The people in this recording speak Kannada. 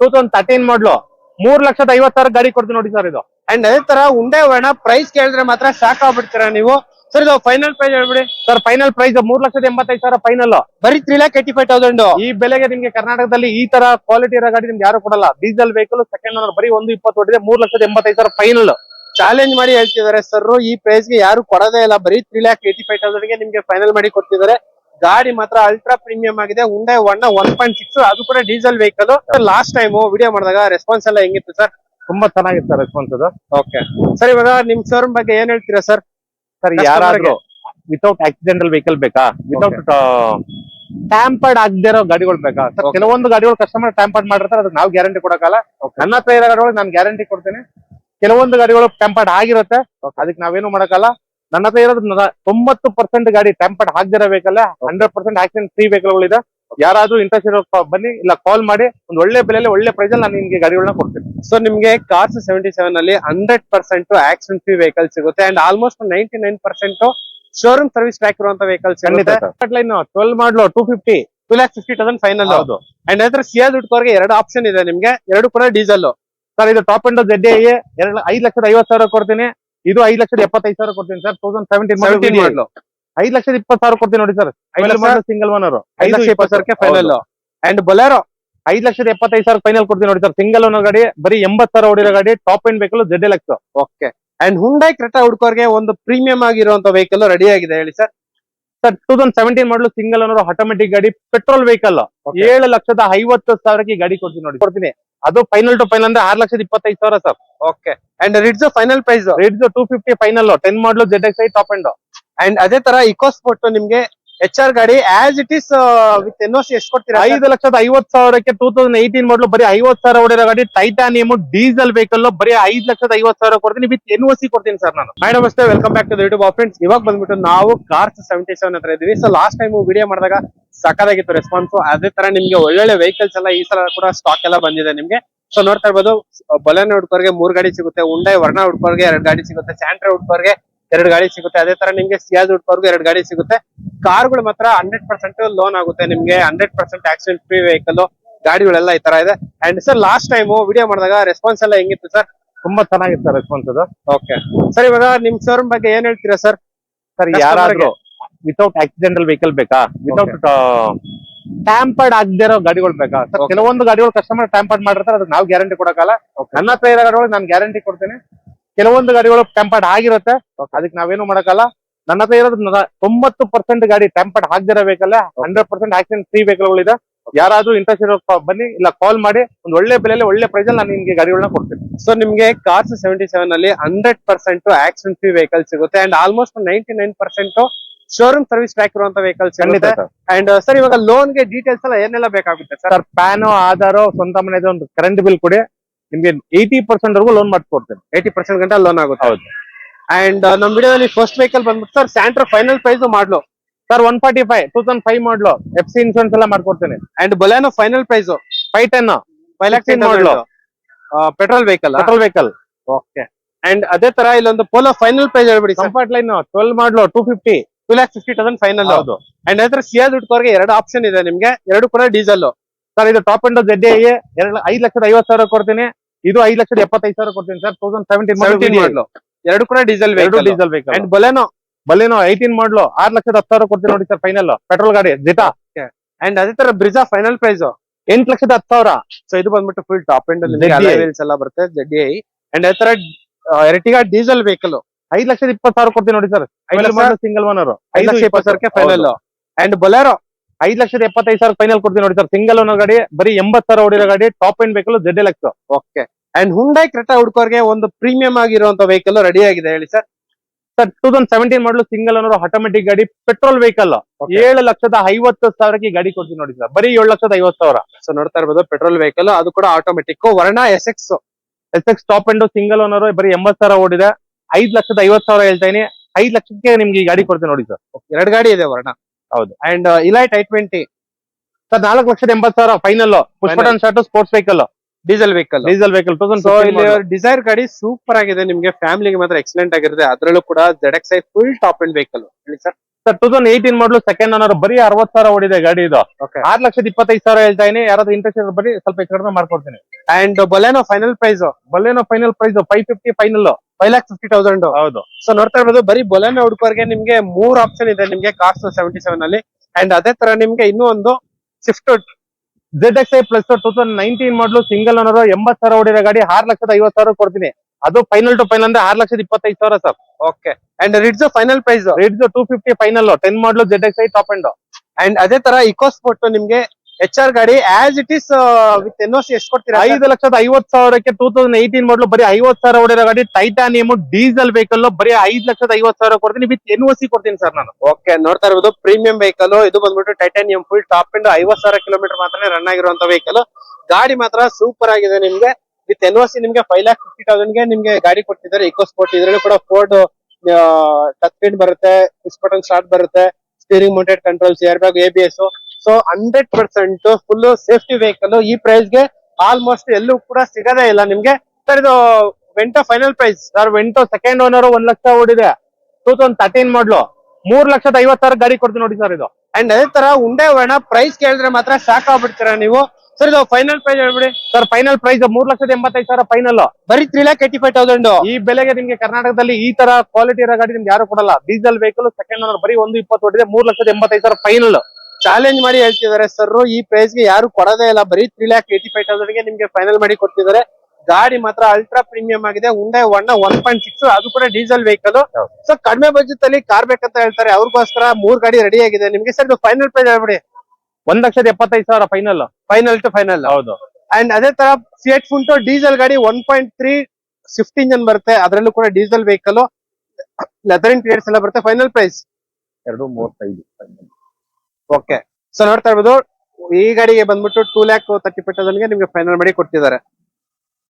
ಟೂ ತೌಸಂಡ್ ತರ್ಟೀನ್ ಮಾಡ್ಲು ಮೂರ್ ಲಕ್ಷದ ಐವತ್ ಸಾವಿರ ಗಾಡಿ ಕೊಡ್ತೀನಿ ನೋಡಿ ಸರ್ ಇದು. ಅಂಡ್ ಅದೇ ತರ ಉಂಡೆ ವರ್ಣ ಪ್ರೈಸ್ ಕೇಳಿದ್ರೆ ಮಾತ್ರ ಶಾಕ್ ಆಗ್ಬಿಡ್ತೀರಾ ನೀವು? ಸರ್ ಇದು ಫೈನಲ್ ಪ್ರೈಸ್ ಹೇಳ್ಬಿಡಿ. ಸರ್ ಫೈನಲ್ ಪ್ರೈಸ್ ಮೂರ್ ಲಕ್ಷದ ಎಂಬತ್ತೈದು ಸಾವಿರ ಫೈನಲ್ ಬರೀ three lakh eighty five thousand ಈ ಬೆಲೆಗೆ ನಿಮ್ಗೆ ಕರ್ನಾಟಕದಲ್ಲಿ ಈ ತರ ಕ್ವಾಲಿಟಿ ಇರೋ ಗಾಡಿ ನಿಮ್ಗೆ ಯಾರು ಕೊಡಲ್ಲ. ಡೀಸೆಲ್ ವೆಹಿಕಲ್ ಸೆಕೆಂಡ್ ಓನರ್ ಬರೀ ಒಂದು ಇಪ್ಪತ್ತು ಹೊಟ್ಟಿದೆ ಮೂರ್ ಲಕ್ಷದ ಎಂಬತ್ತೈದು ಸಾವಿರ ಫೈನಲ್ ಚಾಲೆಂಜ್ ಮಾಡಿ ಹೇಳ್ತಿದ್ದಾರೆ ಸರ್ ಈ ಪ್ರೈಸ್ಗೆ ಯಾರು ಕೊಡೋದೇ ಇಲ್ಲ. ಬರೀ ತ್ರೀ ಲ್ಯಾಕ್ ಏಟಿ ಫೈವ್ ತೌಸಂಡ್ಗೆ ನಿಮ್ಗೆ ಫೈನಲ್ ಮಾಡಿ ಕೊಡ್ತಿದ್ದಾರೆ. ಗಾಡಿ ಮಾತ್ರ ಅಲ್ಟ್ರಾ ಪ್ರೀಮಿಯಂ ಆಗಿದೆ. ಉಂಡೆ ಒನ್ ಒನ್ ಪಾಯಿಂಟ್ ಸಿಕ್ಸ್ ಅದು ಕೂಡ diesel vehicle last time video ಮಾಡಿದಾಗ ರೆಸ್ಪಾನ್ಸ್ ಎಲ್ಲ ಹೆಂಗಿತ್ತು ಸರ್ ತುಂಬಾ ಚೆನ್ನಾಗಿತ್ತು ಸರ್ ರೆಸ್ಪಾನ್ಸ್ ಅದು. ಓಕೆ ಸರ್ ಇವಾಗ ನಿಮ್ ಸರ್ ಬಗ್ಗೆ ಏನ್ ಹೇಳ್ತೀರಾ ಸರ್ ಸರ್ ಯಾರಾದ್ರೂ ವಿತೌಟ್ ಆಕ್ಸಿಡೆಂಟಲ್ ವೆಹಿಕಲ್ ಬೇಕಾ? ವಿತೌಟ್ ಟ್ಯಾಂಪರ್ಡ್ ಆಗದೆ ಇರೋ ಗಾಡಿಗಳು ಬೇಕಾ? ಸರ್ ಕೆಲವೊಂದು ಗಾಡಿಗಳು ಕಸ್ಟಮರ್ ಟ್ಯಾಂಪರ್ಡ್ ಮಾಡಿರ್ತಾರೆ ಅದಕ್ಕೆ ನಾವು ಗ್ಯಾರಂಟಿ ಕೊಡಕ್ಕಲ್ಲ ನನ್ನ ಹತ್ರ ಇರೋ ಗಾಡಿಗಳು ನಾನು ಗ್ಯಾರಂಟಿ ಕೊಡ್ತೀನಿ. ಕೆಲವೊಂದು ಗಾಡಿಗಳು ಟ್ಯಾಂಪರ್ಡ್ ಆಗಿರುತ್ತೆ. ಅದಕ್ಕೆ ನಾವೇನು ಮಾಡಕ್ಕಲ್ಲ? ನನ್ನ ಹತ್ರ ಇರೋದು ತೊಂಬತ್ತು ಪರ್ಸೆಂಟ್ ಗಾಡಿ tampered ಹಾಕ್ದಿರೋ vehicle hundred percent accident free vehicle ಇದೆ ಯಾರಾದ್ರೂ ಇಂಟ್ರೆಸ್ಟ್ ಇರೋ ಬನ್ನಿ ಇಲ್ಲ ಕಾಲ್ ಮಾಡಿ ಒಂದು ಒಳ್ಳೆ ಬೆಲೆಯಲ್ಲಿ ಒಳ್ಳೆ ಪ್ರೈಸ್ ಅಲ್ಲಿ ನಾನು ನಿಮ್ಗೆ ಗಾಡಿಗಳನ್ನ ಕೊಡ್ತೀನಿ. ಸೊ ನಿಮ್ಗೆ ಕಾರ್ಸ್ ಸೆವೆಂಟಿ ಸೆವೆನ್ ಅಲ್ಲಿ hundred percent accident free vehicle ಸಿಗುತ್ತೆ. And almost ninety nine percent showroom service back ಇರುವಂತ vehicle line twelve ಮಾಡ್ಲು two fifty two lakh fifty thousand final ಹೌದು. ಅಂಡ್ ಅದ್ರ ಸಿಯಾ ದುಡ್ಕೋರ್ಗೆ ಎರಡು ಆಪ್ಷನ್ ಇದೆ ನಿಮ್ಗೆ. ಎರಡು ಕೂಡ ಡೀಸೆಲ್ ಸರ್ ಇದು ಟಾಪ್ ಅಂಡ್ ಜೆಡ್ ಐದು ಐದ್ ಲಕ್ಷದ ಐವತ್ತು ಸಾವಿರ ಕೊಡ್ತೀನಿ. ಇದು ಐದ್ ಲಕ್ಷದ ಎಪ್ಪತ್ತೈದು ಸಾವಿರ ಕೊಡ್ತೀನಿ ಸರ್. ತೌಸಂಡ್ ಸೆವೆಂಟೀನ್ ಐದ್ ಲಕ್ಷದ ಇಪ್ಪತ್ತು ಸಾವಿರ ಕೊಡ್ತೀನಿ ನೋಡಿ ಸರ್? ಸಿಂಗಲ್ ಓನರ್ ಐದು ಲಕ್ಷ ಇಪ್ಪತ್ತು ಸಾವಿರಕ್ಕೆ ಫೈನಲ್ ಅಂಡ್ ಬೊಲೆರೋ ಐದು ಲಕ್ಷದ ಎಪ್ಪತ್ತೈದು ಸಾವಿರ ಫೈನಲ್ ಕೊಡ್ತೀನಿ ನೋಡಿ ಸರ್. ಸಿಂಗಲ್ ಓನರ್ ಗಾಡಿ ಬರೀ ಎಂಬತ್ತು ಸಾವಿರ ಹೊಡಿರೋ ಗಾಡಿ top end vehicle Z L X okay and Hyundai Creta ಹುಡ್ಕೋರ್ಗೆ ಒಂದು ಪ್ರೀಮಿಯಂ ಆಗಿರುವಂತ ವೆಹಿಕಲ್ ರೆಡಿ ಆಗಿದೆ ಹೇಳಿ sir. Sir two thousand seventeen ಮಾಡಲು ಸಿಂಗಲ್ ಓನರ್ ಆಟೋಮೆಟಿಕ್ ಗಾಡಿ ಪೆಟ್ರೋಲ್ ವೆಹಿಕಲ್ ಏಳು ಲಕ್ಷದ ಐವತ್ತು ಸಾವಿರಕ್ಕೆ ಗಾಡಿ ಕೊಡ್ತೀನಿ ನೋಡಿ. ಕೊಡ್ತೀನಿ. ಅದು ಫೈನಲ್ ಟು ಫೈನಲ್ ಅಂದ್ರೆ ಆರ್ ಲಕ್ಷದ ಇಪ್ಪತ್ತೈದು ಸಾವಿರ sir okay and Ritz final price Ritz two fifty final ten ಮಾಡಲು Z X I top end and ಅದೇ ತರ ಇಕೋಸ್ಪೋರ್ಟ್ ನಿಮ್ಗೆ ಎಚ್ ಆರ್ ಗಾಡಿ as it is with N C ಎಷ್ಟು ಕೊಡ್ತೀರಾ? ಐದು ಲಕ್ಷದ ಐವತ್ ಸಾವಿರಕ್ಕೆ ಟೂ ತೌಸಂಡ್ ಏಯ್ಟೀನ್ ಮಾಡಲು ಬರೀ ಐವತ್ ಸಾವಿರ ಹೊಡಿರೋ ಗಾಡಿ ಟೈಟಾನಿಯಮ್ ಡೀಸೆಲ್ ವೆಹಿಕಲ್ ಬರೀ ಐದು ಲಕ್ಷದ ಐವತ್ ಸಾವಿರ ಕೊಡ್ತೀನಿ ವಿತ್ ಎನ್ ಸಿ ಕೊಡ್ತೀನಿ ಸರ್ ನಾನು. ಮೇಡಮ್ ನಮಸ್ತೆ welcome back to YouTube friends ಇವಾಗ ಬಂದ್ಬಿಟ್ಟು ನಾವು ಕಾರ್ಸ್ ಸೆವೆಂಟಿ ಸೆವೆನ್ ಹತ್ರ ಇದೀವಿ. ಸೊ ಲಾಸ್ಟ್ ಟೈಮ್ ವಿಡಿಯೋ ಮಾಡಿದಾಗ ಸಕ್ಕದಾಗಿತ್ತು ರೆಸ್ಪಾನ್ಸ್ ಅದೇ ತರ ನಿಮ್ಗೆ ಒಳ್ಳೊಳ್ಳೆ ವೆಹಿಕಲ್ಸ್ ಎಲ್ಲ ಈ ಸಲ ಕೂಡ ಸ್ಟಾಕ್ ಎಲ್ಲ ಬಂದಿದೆ ನಿಮ್ಗೆ. ಸೊ ನೋಡ್ತಾ ಇರ್ಬೋದು ಬೊಲೆನೋ ಹುಡ್ಕೋರ್ಗೆ ಮೂರ್ ಗಾಡಿ ಸಿಗುತ್ತೆ ಉಂಡೆ ವರ್ಣ ಹುಡ್ಕೋರ್ಗೆ ಎರಡ್ ಗಾಡಿ ಸಿಗುತ್ತೆ ಸ್ಯಾಂಟ್ರಾ ಹುಡ್ಕೋರ್ಗೆ ಎರಡ್ ಗಾಡಿ ಸಿಗುತ್ತೆ. ಅದೇ ತರ ನಿಮ್ಗೆ ಸಿಯಾಜ್ ಹುಡ್ಕೋರ್ಗೆ ಎರಡು ಗಾಡಿ ಸಿಗುತ್ತೆ. ಕಾರ್ಗಳು ಮಾತ್ರ ಹಂಡ್ರೆಡ್ ಪರ್ಸೆಂಟ್ ಲೋನ್ ಆಗುತ್ತೆ ನಿಮ್ಗೆ. Hundred percent accident free vehicle ಗಾಡಿಗಳೆಲ್ಲ ಈ ತರ ಇದೆ. And sir last time video ಮಾಡಿದಾಗ ರೆಸ್ಪಾನ್ಸ್ ಎಲ್ಲ ಹೆಂಗಿತ್ತು ಸರ್ ತುಂಬಾ ಚೆನ್ನಾಗಿತ್ತು ರೆಸ್ಪಾನ್ಸ್ ಅದು. ಓಕೆ ಸರ್ ಇವಾಗ ನಿಮ್ ಶೋರೂಮ್ ಬಗ್ಗೆ ಏನ್ ಹೇಳ್ತೀರಾ ಸರ್ ಸರ್ ಯಾರಾದ್ರೂ ವಿತೌಟ್ ಆಕ್ಸಿಡೆಂಟಲ್ ವೆಹಿಕಲ್ ಬೇಕಾ? ವಿತೌಟ್ ಟ್ಯಾಂಪರ್ಡ್ ಆಗದೇ ಇರೋ ಗಾಡಿಗಳು ಬೇಕಾ? ಸರ್ ಕೆಲವೊಂದು ಗಾಡಿಗಳು ಕಸ್ಟಮರ್ ಟ್ಯಾಂಪರ್ಡ್ ಮಾಡಿರ್ತಾರೆ ಅದಕ್ಕೆ ನಾವು ಗ್ಯಾರಂಟಿ ಕೊಡಕ್ಕಲ್ಲ ನನ್ನ ಹತ್ರ ಇರೋ ಗಾಡಿಗಳು ನಾನು ಗ್ಯಾರಂಟಿ ಕೊಡ್ತೀನಿ. ಕೆಲವೊಂದು ಗಾಡಿಗಳು ಟೆಂಪರ್ಡ್ ಆಗಿರುತ್ತೆ. ಅದಕ್ಕೆ ನಾವೇನು ಮಾಡಕ್ಕಲ್ಲ? ನನ್ನ ಹತ್ರ ಇರೋದು ತೊಂಬತ್ತು ಪರ್ಸೆಂಟ್ ಗಾಡಿ tampered ಆಗದಿರೋ vehicle hundred percent accident free vehicle ಇದೆ ಯಾರಾದ್ರೂ ಇಂಟ್ರೆಸ್ಟ್ ಇರೋ ಬನ್ನಿ ಇಲ್ಲ ಕಾಲ್ ಮಾಡಿ. ಒಂದು ಒಳ್ಳೆ ಬೆಲೆಯಲ್ಲಿ ಒಳ್ಳೆ ಪ್ರೈಸ್ ಅಲ್ಲಿ ನಾನು ನಿಮ್ಗೆ ಗಾಡಿಗಳನ್ನ ಕೊಡ್ತೀನಿ. ಸೊ ನಿಮ್ಗೆ ಕಾರ್ಸ್ ಸೆವೆಂಟಿ ಸೆವೆನ್ ಅಲ್ಲಿ hundred percent accident free vehicle ಸಿಗುತ್ತೆ. And almost ninety nine percent showroom service track ಇರುವಂತ ಸಿಗುತ್ತೆ. And sir. ಇವಾಗ ಲೋನ್ಗೆ ಡೀಟೇಲ್ಸ್ ಎಲ್ಲ ಏನೆಲ್ಲ ಬೇಕಾಗುತ್ತೆ ಸರ್ ಪ್ಯಾನ್ ಪ್ಯಾನು ಆಧಾರ್ ಸ್ವಂತ ಮನೆದು ಒಂದು ಕರೆಂಟ್ ಬಿಲ್ ಕೊಡಿ. ನಿಮ್ಗೆ ಏಯ್ಟಿ ಪರ್ಸೆಂಟ್ ವರ್ಗೂ ಲೋನ್ ಮಾಡ್ಕೊಡ್ತೇನೆ. ಏಯ್ಟಿ ಪರ್ಸೆಂಟ್ ಗಂಟೆ ಲೋನ್ ಆಗುತ್ತೆ. ಹೌದು. ಅಂಡ್ ನಮ್ ವಿಡಿಯೋದಲ್ಲಿ ಫಸ್ಟ್ ವೆಹಿಕಲ್ ಬಂದ್ಬಿಟ್ಟು sir Santro final price ಮಾಡ್ಲು. Sir one forty five two thousand five ಮಾಡ್ಲು. F C insurance ಎಲ್ಲ ಮಾಡ್ಕೊಡ್ತೇನೆ. And Baleno final price five ten five lakh 16 model. Petrol vehicle petrol vehicle okay and ಅದೇ ತರ ಇಲ್ಲೊಂದು ಪೋಲೋ ಫೈನಲ್ ಪ್ರೈಸ್ ಹೇಳ್ಬಿಡಿ comfort line twelve ಮಾಡ್ಲು two fifty two lakh fifty thousand final ಹೌದು. ಅಂಡ್ ಅದ್ರ ಸಿಯಾ ದುಡ್ಕೋರ್ಗೆ ಎರಡು ಆಪ್ಷನ್ ಇದೆ ನಿಮ್ಗೆ. ಎರಡು ಕೂಡ ಡೀಸೆಲ್ ಸರ್ ಇದು ಟಾಪ್ ಅಂಡ್ ಜೆಡ್ ಎರಡು ಐದ್ ಲಕ್ಷದ ಐವತ್ ಸಾವಿರ ಕೊಡ್ತೀನಿ. ಇದು ಐದ್ ಲಕ್ಷದ ಎಪ್ಪತ್ತೈದು ಸಾವಿರ ಕೊಡ್ತೀನಿ ಸರ್. ತೌಸಂಡ್ ಸೆವೆಂಟೀನ್ ಮಾಡಲು ಎರಡು ಕೂಡ ಡೀಸೆಲ್ ಎರಡು ಡೀಸೆಲ್ ಬೇಕು ಅಂಡ್ ಬಲೆನೋ ಬಲೆನೋ ಏಯ್ಟೀನ್ ಮಾಡ್ಲು ಆರ್ ಲಕ್ಷದ ಹತ್ತು ಸಾವಿರ ಕೊಡ್ತೀನಿ ನೋಡಿ ಸರ್ ಫೈನಲ್ ಪೆಟ್ರೋಲ್ ಗಾಡಿ ಜಿಟಾ ಅಂಡ್ ಅದೇ ತರ ಬ್ರಿಜಾ ಫೈನಲ್ ಪ್ರೈಸ್ ಎಂಟ್ ಲಕ್ಷದ ಹತ್ತು ಸಾವಿರ. ಸೊ ಇದು ಬಂದ್ಬಿಟ್ಟು ಫುಲ್ ಟಾಪ್ ಎಂಡ್ ಎಲ್ಲ ಬರುತ್ತೆ ಜೆಡ್ ಐ ಅಂಡ್ ಅದೇ ತರ ಎರಟಿಗಾ ಡೀಸೆಲ್ ವೆಹಿಕಲ್ ಐದ್ ಲಕ್ಷದ ಇಪ್ಪತ್ತು ಸಾವಿರ ಕೊಡ್ತೀನಿ ನೋಡಿ ಸರ್. ಸಿಂಗಲ್ ಓನರ್ ಐದು ಲಕ್ಷ ಇಪ್ಪತ್ತು ಸಾವಿರಕ್ಕೆ ಫೈನಲ್ ಅಂಡ್ ಬೊಲೆರೋ ಐದ್ ಲಕ್ಷದ ಎಪ್ಪತ್ತೈದು ಸಾವಿರ ಫೈನಲ್ ಕೊಡ್ತೀನಿ ನೋಡಿ ಸರ್ ಸಿಂಗಲ್ ಓನರ್ ಗಾಡಿ ಬರೀ ಎಂಬತ್ ಸಾವಿರ ಓಡಿರೋ ಗಾಡಿ top end vehicle Z L X okay and Hyundai Creta ಹುಡ್ಕೋರ್ಗೆ ಒಂದು ಪ್ರೀಮಿಯಂ ಆಗಿರುವಂತ ವೆಹಿಕಲ್ ರೆಡಿ ಆಗಿದೆ ಹೇಳಿ sir sir two thousand seventeen ಮಾಡಲು ಸಿಂಗಲ್ ಓನರ್ ಆಟೋಮೆಟಿಕ್ ಗಾಡಿ ಪೆಟ್ರೋಲ್ ವೆಹಿಕಲ್ ಏಳು ಲಕ್ಷದ ಐವತ್ತು ಸಾವಿರಕ್ಕೆ ಗಾಡಿ ಕೊಡ್ತೀನಿ ನೋಡಿ ಸರ್ ಬರೀ ಏಳು ಲಕ್ಷದ ಐವತ್ತು ಸಾವಿರ. ಸೊ ನೋಡ್ತಾ ಇರ್ಬೋದು ಪೆಟ್ರೋಲ್ ವೆಹಿಕಲ್ ಅದು ಕೂಡ automatic Verna S X S X top end single owner ಬರೀ ಎಂಬತ್ ಸಾವಿರ ಓಡಿದೆ. ಐದು ಲಕ್ಷದ ಐವತ್ತು ಸಾವಿರ ಹೇಳ್ತಾ ಇದೀನಿ. ಐದ್ ಲಕ್ಷಕ್ಕೆ ನಿಮ್ಗೆ ಈ ಗಾಡಿ ಕೊಡ್ತೀನಿ ನೋಡಿ ಸರ್ ಎರಡು ಗಾಡಿ ಇದೆ ವರ್ಣ ಹೌದು. And Elite I twenty sir ನಾಲ್ಕು ಲಕ್ಷದ ಎಂಬತ್ ಸಾವಿರ final push button short sports vehicle diesel vehicle diesel vehicle so ಇಲ್ಲಿ ಡಿಸೈರ್ ಗಾಡಿ ಸೂಪರ್ ಆಗಿದೆ. ನಿಮ್ಗೆ ಫ್ಯಾಮಿಲಿಗೆ ಮಾತ್ರ ಎಕ್ಸಲೆಂಟ್ ಆಗಿರುತ್ತೆ. ಅದರಲ್ಲೂ ಕೂಡ Z X I full top and vehicle ಹೇಳಿ sir sir two thousand eighteen ಮಾಡಲು ಸೆಕೆಂಡ್ ಅನ್ನೋರ್ ಬರೀ ಅರವತ್ ಸಾವಿರ ಓಡಿದೆ ಗಾಡಿ ಇದು. ಆರ್ ಲಕ್ಷದ ಇಪ್ಪತ್ತೈದು ಸಾವಿರ ಹೇಳ್ತಾ ಇದೀನಿ. ಯಾರಾದ್ರೂ ಇಂಟ್ರೆಸ್ಟ್ ಇದ್ರೆ ಬರೀ ಸ್ವಲ್ಪ ಹೆಚ್ಚು ಕಡಿಮೆ ಮಾಡ್ಕೊಡ್ತೀನಿ. And Baleno final price Baleno final price five fifty final five lakh fifty thousand ಹೌದು. ಸೊ ನೋಡ್ತಾ ಇರ್ಬೋದು ಬರೀ ಬೊಲೆನೋ ಹುಡುಕೋರ್ಗೆ ನಿಮ್ಗೆ ಮೂರ್ ಆಪ್ಷನ್ ಇದೆ. ನಿಮ್ಗೆ ಕಾಸ್ಟ್ ಸೆವೆಂಟಿ ಸೆವೆನ್ ಅಲ್ಲಿ. ಅಂಡ್ ಅದೇ ತರ ನಿಮ್ಗೆ ಇನ್ನೂ ಒಂದು Swift Z X I plus two thousand nineteen ಮಾಡಲು ಸಿಂಗಲ್ ಓನರ್ ಎಂಬತ್ ಸಾವಿರ ಓಡಿರೋ ಗಾಡಿ ಆರ್ ಲಕ್ಷದ ಐವತ್ ಸಾವಿರ ಕೊಡ್ತೀನಿ. ಅದು ಫೈನಲ್ ಟು ಫೈನಲ್ ಅಂದ್ರೆ ಆರ್ ಲಕ್ಷದ ಇಪ್ಪತ್ತೈದು ಸಾವಿರ sir. Okay and Ritz final price Ritz two fifty final ten ಮಾಡಲು Z X I top and and ಅದೇ ತರ ಇಕೋಸ್ಪೋರ್ಟ್ ನಿಮ್ಗೆ ಎಚ್ ಆರ್ ಗಾಡಿ as it is with N C ಎಷ್ಟು ಕೊಡ್ತೀರಾ? ಐದು ಲಕ್ಷದ ಐವತ್ ಸಾವಿರಕ್ಕೆ ಟೂ ತೌಸಂಡ್ ಏಯ್ಟೀನ್ ಮಾಡಲು ಬರೀ ಐವತ್ ಸಾವಿರ ಹೊಡಿರೋ ಗಾಡಿ ಟೈಟಾನಿಯಮ್ ಡೀಸೆಲ್ ವೆಹಿಕಲ್ ಬರೀ ಐದು ಲಕ್ಷದ ಐವತ್ ಸಾವಿರ ಕೊಡ್ತೀನಿ ವಿತ್ ಎನ್ ಸಿ ಕೊಡ್ತೀನಿ ಸರ್ ನಾನು. ಓಕೆ ನೋಡ್ತಾ ಇರ್ಬೋದು ಪ್ರೀಮಿಯಂ ವೆಹಿಕಲ್ ಇದು ಬಂದ್ಬಿಟ್ಟು ಟೈಟಾನಿಯಂ ಫುಲ್ ಟಾಪ್ ಅಂಡ್ ಐವತ್ ಸಾವಿರ ಕಿಲೋಮೀಟರ್ ಮಾತ್ರ ರನ್ ಆಗಿರುವಂತ ವೆಹಿಕಲ್ ಗಾಡಿ ಮಾತ್ರ ಸೂಪರ್ ಆಗಿದೆ ನಿಮ್ಗೆ. ವಿತ್ ಎನ್ ಸಿ ನಿಮ್ಗೆ ಫೈವ್ ಲ್ಯಾಕ್ ಫಿಫ್ಟಿ ತೌಸಂಡ್ಗೆ ನಿಮ್ಗೆ ಗಾಡಿ ಕೊಟ್ಟಿದ್ದಾರೆ ಇಕೋ ಸ್ಪೋರ್ಟ್ ಇದರಲ್ಲಿ ಕೂಡ ಫೋರ್ಡ್ ಟಚ್ ಸ್ಕ್ರೀನ್ ಬರುತ್ತೆ ಪುಷ್ ಬಟನ್ ಸ್ಟಾರ್ಟ್ ಬರುತ್ತೆ steering mounted controls air bag A B S so hundred percent full safety vehicle ಈ ಪ್ರೈಸ್ಗೆ ಆಲ್ಮೋಸ್ಟ್ ಎಲ್ಲೂ ಕೂಡ ಸಿಗದೇ ಇಲ್ಲ. ನಿಮ್ಗೆ ಸರ್, ಇದು Vento final price sir Vento second owner ಒಂದ್ ಲಕ್ಷ ಓಡಿದೆ. ಟೂ ತೌಸಂಡ್ ತರ್ಟೀನ್ ಮಾಡ್ಲು ಮೂರ್ ಲಕ್ಷದ ಐವತ್ ಗಾಡಿ ಕೊಡ್ತೀನಿ ನೋಡಿ ಸರ್ ಇದು. ಅಂಡ್ ಅದೇ ತರ ಉಂಡೆ ವರ್ಣ ಪ್ರೈಸ್ ಕೇಳಿದ್ರೆ ಮಾತ್ರ ಶಾಕ್ ಆಗ್ಬಿಡ್ತೀರಾ ನೀವು? ಸರ್, ಇದು ಫೈನಲ್ ಪ್ರೈಸ್ ಹೇಳ್ಬಿಡಿ. ಸರ್ ಫೈನಲ್ ಪ್ರೈಸ್ ಮೂರ್ ಲಕ್ಷದ ಎಂಬತ್ತೈದು ಸಾವಿರ ಫೈನಲ್ ಬರೀ three lakh eighty five thousand ಈ ಬೆಲೆಗೆ ನಿಮ್ಗೆ ಕರ್ನಾಟಕದಲ್ಲಿ ಈ ತರ ಕ್ವಾಲಿಟಿ ಇರೋ ಗಾಡಿ ನಿಮ್ಗೆ ಯಾರು ಕೊಡಲ್ಲ. ಡೀಸೆಲ್ ವೆಹಿಕಲ್ ಸೆಕೆಂಡ್ ಓನರ್ ಬರೀ ಒಂದು ಇಪ್ಪತ್ತು ಓಡಿದೆ, ಮೂರ್ ಲಕ್ಷದ ಎಂಬತ್ತೈದು ಸಾವಿರ ಫೈನಲ್ ಚಾಲೆಂಜ್ ಮಾಡಿ ಹೇಳ್ತಿದ್ದಾರೆ ಸರ್ ಈ ಪ್ರೈಸ್ಗೆ ಯಾರು ಕೊಡೋದೇ ಇಲ್ಲ. ಬರೀ ತ್ರೀ ಲ್ಯಾಕ್ ಏಟಿ ಫೈವ್ ತೌಸಂಡ್ಗೆ ನಿಮ್ಗೆ ಫೈನಲ್ ಮಾಡಿ ಕೊಡ್ತಿದ್ದಾರೆ. ಗಾಡಿ ಮಾತ್ರ ಅಲ್ಟ್ರಾ ಪ್ರೀಮಿಯಂ ಆಗಿದೆ. ಉಂಡೆ ಒನ್ ಒನ್ ಪಾಯಿಂಟ್ ಸಿಕ್ಸ್ ಅದು ಕೂಡ ಡೀಸೆಲ್ ವೆಹಿಕಲ್. ಸೊ ಕಡಿಮೆ ಬಜೆಟ್ ಅಲ್ಲಿ ಕಾರ್ ಬೇಕಂತ ಹೇಳ್ತಾರೆ. ಅವ್ರಿಗೋಸ್ಕರ ಮೂರ್ ಗಾಡಿ ರೆಡಿ ಆಗಿದೆ. ನಿಮ್ಗೆ ಸರ್ ಇದು ಫೈನಲ್ ಪ್ರೈಸ್ ಹೇಳ್ಬಿಡಿ. ಒಂದ್ ಲಕ್ಷದ ಎಪ್ಪತ್ತೈದು ಸಾವಿರ ಫೈನಲ್ ಫೈನಲ್ ಟು ಫೈನಲ್ ಹೌದು. ಅಂಡ್ ಅದೇ ತರ ಸಿಎಟ್ ಫುಂಟು ಡೀಸೆಲ್ ಗಾಡಿ one point three Swift engine ಬರುತ್ತೆ. ಅದರಲ್ಲೂ ಕೂಡ ಡೀಸೆಲ್ ವೆಹಿಕಲ್ ಲೆದರ್ ಇಂಟೀರಿಯರ್ಸ್ ಎಲ್ಲ ಬರುತ್ತೆ. ಫೈನಲ್ ಪ್ರೈಸ್ ಎರಡು ಮೂವತ್ತೈದು. ಓಕೆ ಸೊ ನೋಡ್ತಾ ಇರ್ಬೋದು, ಈ ಗಾಡಿಗೆ ಬಂದ್ಬಿಟ್ಟು ಟೂ ಲ್ಯಾಕ್ ತರ್ಟಿ ತೌಸಂಡ್ಗೆ ನಿಮ್ಗೆ ಫೈನಲ್ ಮಾಡಿ ಕೊಡ್ತಿದ್ದಾರೆ.